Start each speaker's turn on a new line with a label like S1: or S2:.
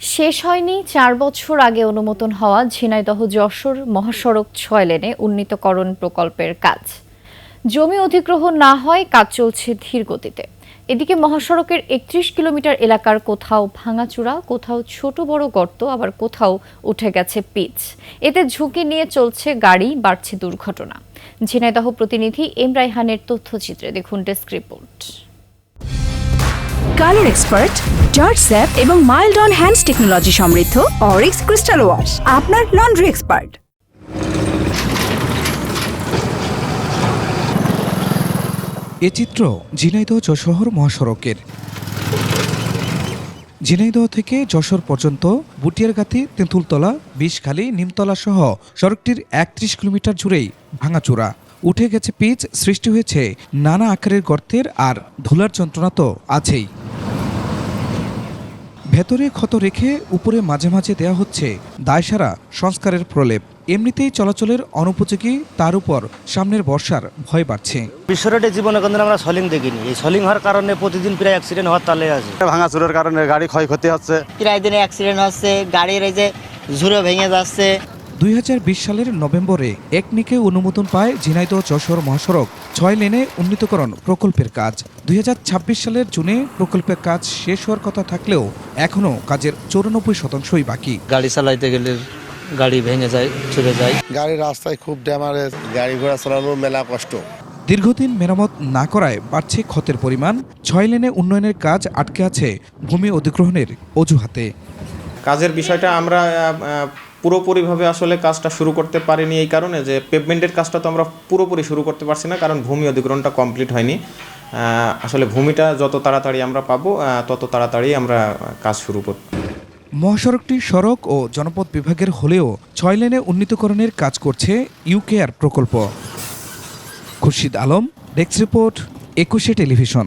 S1: শেষ হয়নি চার বছর আগে অনুমোদন হওয়া ঝিনাইদহ যশোর মহাসড়ক ছয় লেনে উন্নীতকরণ প্রকল্পের কাজ। জমি অধিগ্রহণ না হয়, কাজ চলছে ধীর গতিতে। এদিকে মহাসড়কের একত্রিশ কিলোমিটার এলাকার কোথাও ভাঙাচূড়া কোথাও ছোট বড় গর্ত, আবার কোথাও উঠে গেছে পিচ। এতে ঝুঁকি নিয়ে চলছে গাড়ি, বাড়ছে দুর্ঘটনা। ঝিনাইদহ প্রতিনিধি এম রাইহানের তথ্যচিত্রে দেখুন desk report.
S2: Colour expert, George sap এবং মাইল্ড অন হ্যান্ডস টেকনোলজি সমৃদ্ধ অরিক্স ক্রিস্টাল ওয়াশ, আপনার লন্ড্রি এক্সপার্ট।
S3: এ চিত্র ঝিনাইদহ যশোহর মহাসড়কের। ঝিনাইদহ থেকে যশোর পর্যন্ত বুটিয়ারগাতি, তেঁতুলতলা, বিষখালী, নিমতলা সহ সড়কটির একত্রিশ কিলোমিটার জুড়েই ভাঙাচোরা। উঠে গেছে পিচ, সৃষ্টি হয়েছে নানা আকারের গর্তের আর ধুলার যন্ত্রণা তো আছেই। ভেতরে ক্ষত রেখে উপরে মাঝে মাঝে দেয়া হচ্ছে দায়সারা সংস্কারের প্রলেপ। এমনিতেই চলাচলের অনুপযোগী তার উপর সামনের বর্ষার ভয় বাড়ছে।
S4: বিশ্বরোডে জীবনে কোনদিন আমরা সলিং দেখিনি। এই সলিং হওয়ার কারণে প্রতিদিন প্রায় অ্যাক্সিডেন্ট হওয়ার তালে আছে।
S5: ভাঙাচুরের কারণে গাড়ি ক্ষয়ক্ষতি হচ্ছে।
S6: প্রায় দিনে অ্যাক্সিডেন্ট হচ্ছে গাড়ির এই যে ঝুড়ে ভেঙে যাচ্ছে।
S3: দুই হাজার বিশ সালের নভেম্বরে একনিকে অনুমোদন পায় ঝিনাইদহ যশোর মহাসড়ক। ছয় লেনে উন্নীতকরণ প্রকল্পের কাজ। দুই হাজার ছাব্বিশ সালের জুনে প্রকল্পের কাজ শেষ হওয়ার কথা থাকলেও এখনও কাজের চৌরানব্বই শতাংশই বাকি।
S4: গাড়ি চালাইতে গেলে গাড়ি ভেঙে যায় চলে যায়।
S5: গাড়ি রাস্তায় খুব ড্যামারেজ গাড়ি ঘোড়া চালানো মেলা কষ্ট।
S3: দীর্ঘদিন মেরামত না করায় বাড়ছে ক্ষতের পরিমাণ। ছয় লেনে উন্নয়নের কাজ আটকে আছে ভূমি অধিগ্রহণের অজুহাতে।
S7: কাজের বিষয়টা আমরা পুরোপুরিভাবে আসলে কাজটা শুরু করতে পারিনি এই কারণে যে পেভমেন্টের কাজটা তো আমরা পুরোপুরি শুরু করতে পারছি না, কারণ ভূমি অধিগ্রহণটা কমপ্লিট হয়নি। আসলে ভূমিটা যত তাড়াতাড়ি আমরা পাবো তত তাড়াতাড়ি আমরা কাজ শুরু করব।
S3: মহাসড়কটি সড়ক ও জনপথ বিভাগের হলেও ছয় লেনে উন্নীতকরণের কাজ করছে ইউকেআর প্রকল্প। Khurshid Alam, desk report, Ekushey television.